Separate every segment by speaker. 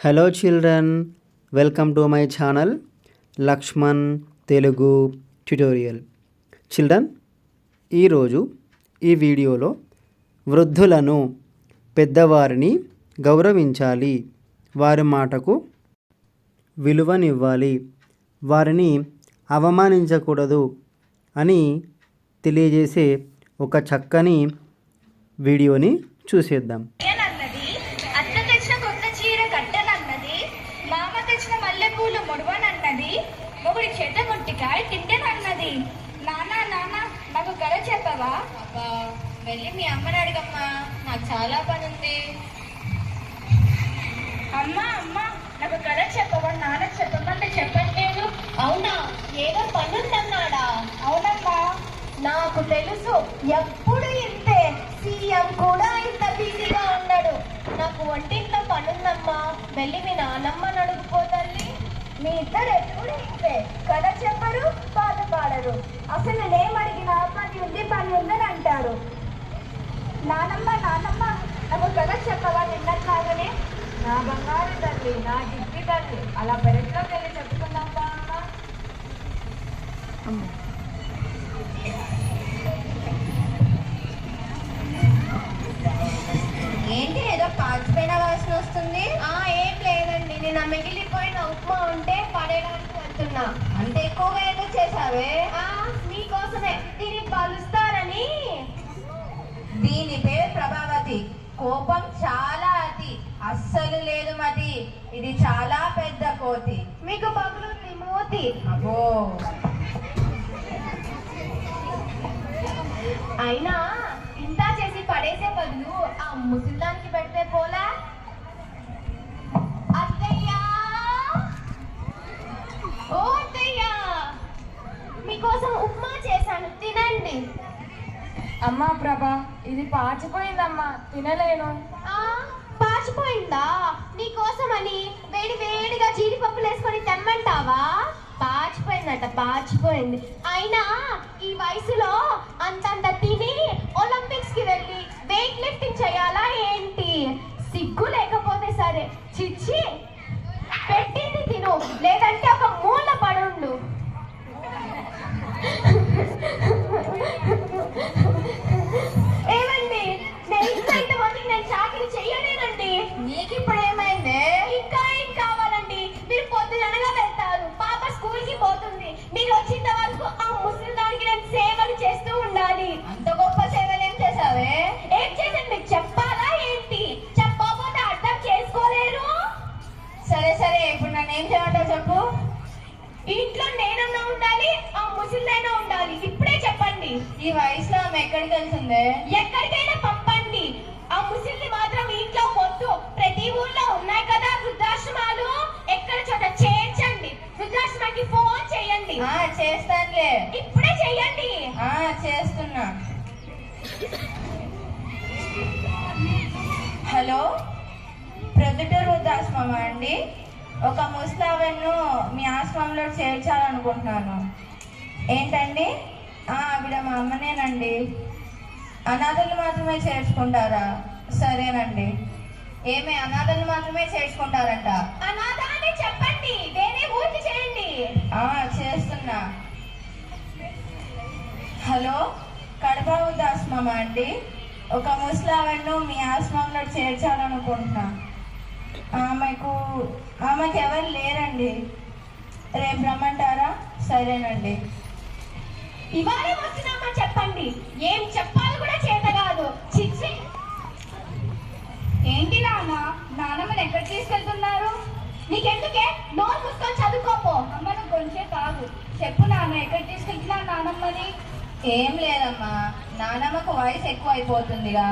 Speaker 1: Hello children welcome to my channel Lakshman Telugu tutorial children ఈరోజు ఈ వీడియోలో వృద్ధులను పెద్దవారిని గౌరవించాలి. వారి మాటకు విలువనివ్వాలి. వారిని అవమానించకూడదు అని తెలియజేసే ఒక చక్కని వీడియోని చూసేద్దాం.
Speaker 2: ఒకటి చెడ్డ కొట్టికాయ తింటేనన్నది. నానా నానా నాకు కథ చెప్పవా?
Speaker 3: అబ్బా వెళ్ళి మీ అమ్మని అడగమ్మా. నాకు చాలా పని ఉంది
Speaker 2: అమ్మా అమ్మా నాకు కథ చెప్పవా? నాన్న చెప్పమంటే చెప్పట్లేదు.
Speaker 3: అవునా? ఏదో పనుందన్నాడా?
Speaker 2: అవునమ్మా.
Speaker 3: నాకు తెలుసు ఎప్పుడు ఇంతే. సీఎం కూడా ఇంత బిజీగా ఉన్నాడు నాకు వంటింట్లో పనుందమ్మా. వెళ్ళి మీ నాన్నమ్మని అడుగుపోతల్లి
Speaker 2: మీ ఇద్దరు ఎప్పుడు ఇంతే కథ చెప్పరు పాట పాడరు అసలు నేనేమడిగినా పని ఉంది పని ఉందని అంటారు. నానమ్మ నానమ్మ నాకు కథ చెప్పవా నిన్నట్లాగనే? నా బంగారు తల్లి నా జిప్పి తల్లి అలా పెరట్లోకి వెళ్ళి చెప్పుకుందాం బాగా
Speaker 3: ఏంటి ఏదో పాచిపోయిన వాసన వస్తుంది? ఆ ఏం లేదండి. నేను ఆ మిగిలిపోయిన ఉప్మా ఉంటే పడేయడానికి వెళ్తున్నా. అంత ఎక్కువగా ఏదో చేసావే ఆ మీకోసమే దీన్ని పలుస్తారని. దీని పేరు ప్రభావతి. కోపం చాలా అతి. అస్సలు లేదు మతి. ఇది చాలా పెద్ద కోతి. మీకు పగులుంది మూతి. అబ్బో. అయినా ఇంత చేసి పడేసే బదులు ఆ ముసలిదానికి పెడితే మీకోసం ఉప్మా చేశాను. తినండి.
Speaker 2: అమ్మా ప్రభా ఇది పాచిపోయిందమ్మా. తినలేను.
Speaker 3: ఆ పాచిపోయిందా? నీకోసమని వేడి వేడిగా జీడిపప్పులు వేసుకొని తెమ్మంటావా? పాచిపోయిందట పాచిపోయింది. అయినా ఈ వయసులో అంతంత తిని ఒలింపిక్స్కి వెళ్ళి వెయిట్ లిఫ్టింగ్ చేయాలా ఏంటి? సిగ్గు లేకపోతే సరే. చిచ్చి పెట్టింది తిను. లేదంటే ఆ ముసలిదైనా ఉండాలి. ఇప్పుడే చెప్పండి. ఈ వయసులో ఆమె ఎక్కడికి వెళ్తుంది? ఎక్కడికైనా పంపండి. ఆ ముసలిని మాత్రం ఇంట్లో వద్దు. ప్రతి ఊర్లో ఉన్నాయి కదా వృద్ధాశ్రమాలు. ఎక్కడ చోట చేర్చండి. వృద్ధాశ్రమానికి ఫోన్ చేయండి. చేస్తానులే. ఇప్పుడే చేయండి. చేస్తున్నా. హలో? ప్రొద్దుటూరు వృద్ధాశ్రమమా అండి? ఒక ముస్తావెన్ను మీ ఆశ్రమంలో చేర్చాలనుకుంటున్నాను. ఏంటండి? ఆవిడ మా అమ్మనేనండి. అనాథలు మాత్రమే చేర్చుకుంటారా? సరేనండి. ఏమే అనాథలు మాత్రమే చేర్చుకుంటారంట? అనాథ అని చెప్పండి వేరే ఊరికి చేయండి. ఆ చేస్తున్నా. హలో కడప వృద్ధాశ్రమమా అండి. ఒక ముస్లావెన్ను మీ ఆశ్రమంలో చేర్చాలనుకుంటున్నా. ఆమెకు ఆమెకు ఎవరు లేరండి. రేపు రమ్మంటారా? సరేనండి. ఇవాళ వస్తున్నామా చెప్పండి. ఏం చెప్పాలి కూడా చేత కాదు చిచ్చి
Speaker 2: ఏంటి నాన్న? నాన్నమ్మని ఎక్కడ తీసుకెళ్తున్నారు?
Speaker 3: నీకెందుకే? నోరు మూసుకొని చదువుకోపో.
Speaker 2: అమ్మను కొంచెం కాదు చెప్పు నాన్న ఎక్కడ తీసుకెళ్తున్నారు నానమ్మని?
Speaker 3: ఏం లేదమ్మా. నానమ్మకు వయసు ఎక్కువ అయిపోతుందిగా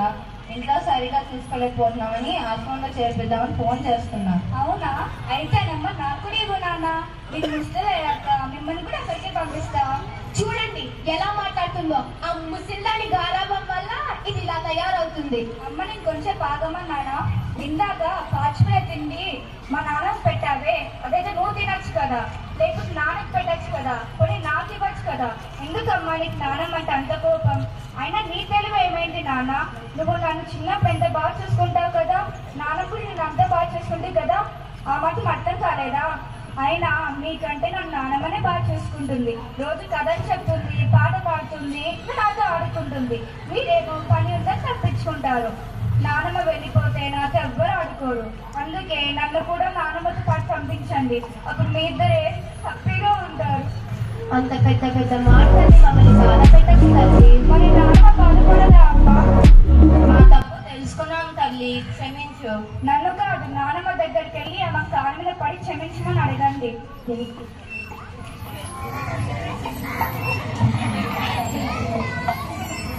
Speaker 3: ఇంట్లో సరిగా చూసుకోలేకపోతున్నామని ఆశ్రమంలో చేర్పిద్దామని ఫోన్ చేస్తున్నా.
Speaker 2: అవునా? అయితేనమ్మా నాకు కూడా ఇవ్వు నాన్న మీకు ముస్తలేక మిమ్మల్ని కూడా అక్కడికి పంపిస్తాం.
Speaker 3: ఎలా మాట్లాడుతుందో ఆ ముసిల్లాని గారాబం వల్ల ఇది ఇలా తయారవుతుంది.
Speaker 2: అమ్మ నేను కొంచెం బాగమన్నానా ఇందాక పాచిపోయే తిండి మా నాన్నకు పెట్టావే. అదైతే నువ్వు తినచ్చు కదా. లేకపోతే నాన్నకు పెట్టచ్చు కదా. కొన్ని నాకు ఇవ్వచ్చు కదా. ఎందుకమ్మా నీకు నాన్నమ్మ అంటే అంత కోపం? అయినా నీ తెలివి ఏమైంది నాన్న? నువ్వు నన్ను చిన్నప్పుడు ఎంత బాగా చూసుకుంటావు కదా? నాన్న కూడా నేను అంత బాగా చూసుకుంటే కదా? ఆ మాత్రం అర్థం కాలేదా? అయినా మీకంటే నన్ను నానమ్మనే బాగా చూసుకుంటుంది. రోజు కథలు చెప్తుంది పాట పాడుతుంది నాతో ఆడుకుంటుంది. మీరేమో పని ఉందని తప్పించుకుంటారు. నానమ్మ వెళ్ళిపోతే నాతో ఎవ్వరు ఆడుకోరు. అందుకే నన్ను కూడా నానమ్మతో పాటు పంపించండి. అప్పుడు మీ ఇద్దరే హ్యాపీగా ఉంటారు.
Speaker 3: అంత పెద్ద పెద్ద మాటలు మమ్మల్ని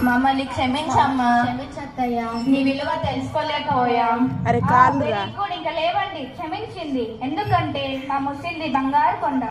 Speaker 3: మమ్మల్ని క్షమించమ్మా. క్షమించత్తయ్యా. నీ విలువ తెలుసుకోలేకపోయాం.
Speaker 4: అరే
Speaker 2: కూడా ఇంకా లేవండి. క్షమించింది. ఎందుకంటే మా ముసింది బంగారు కొండ.